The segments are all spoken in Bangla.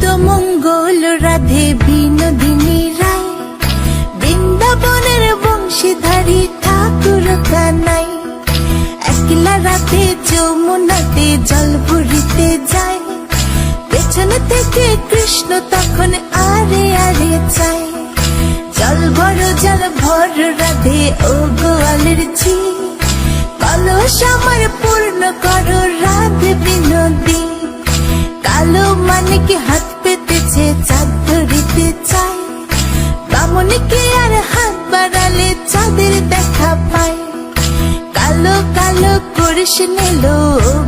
নিত্য মঙ্গল রাধে বিনোদিনী রায়। বৃন্দাবনের বংশীধারী ঠাকুর কানাই। একলা রাতে যমুনাতে জল ভরিতে যায়। পেছন থেকে কৃষ্ণ তখন আরে আরে চায়। জল ভর জল ভর রাধে ও গোয়ালের ঝি। কলস আমার পূর্ণ করো রাধে বিনোদী কালো মানে কি হাত করিস নিল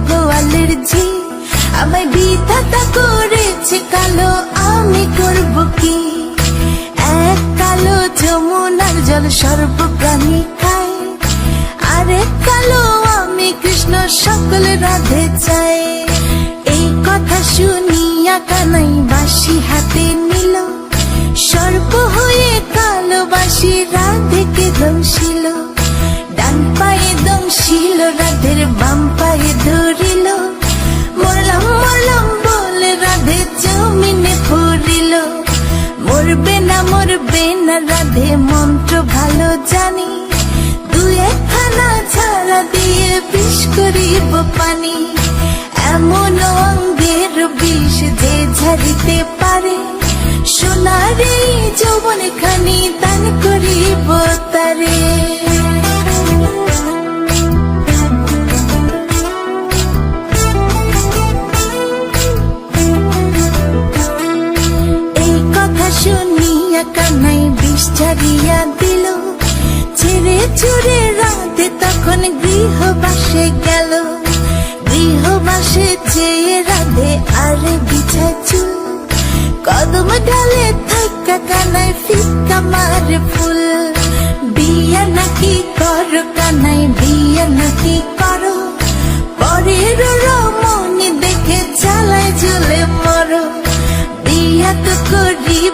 গোয়ালের ঝি আমায় বিধাতা করেছে কালো, আমি করব কি? এক কালো যমুনার জল সর্ব প্রাণী খায়, আরেক কালো আমি কৃষ্ণ সকল রাধে চাই। এই কথা শুনিয়া কানাই বাসি হাতে নিল সর্প হয়ে কালো বাসি রাধেকে দংশিল মরবে না মরবে না, রাধে মন্ত্র ভালো জানি। দুই একখানা ছাড়া দিয়ে বিষ করিব পানি। এমন অঙ্গের বিষ যে ঝাড়িতে পারে। সোনারে যৌবন খানি দান ছাড়িয়া দিল। ছেড়ে ছুড়ে রাতে তখন গৃহবাসে গেল। গৃহবাসে চেয়ে রাধে আরে বিছা চুল। কদম ডালে থাকা কানায় ফিক্কা মারে ফুল।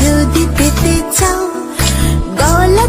যদি পেতে চাও। গলা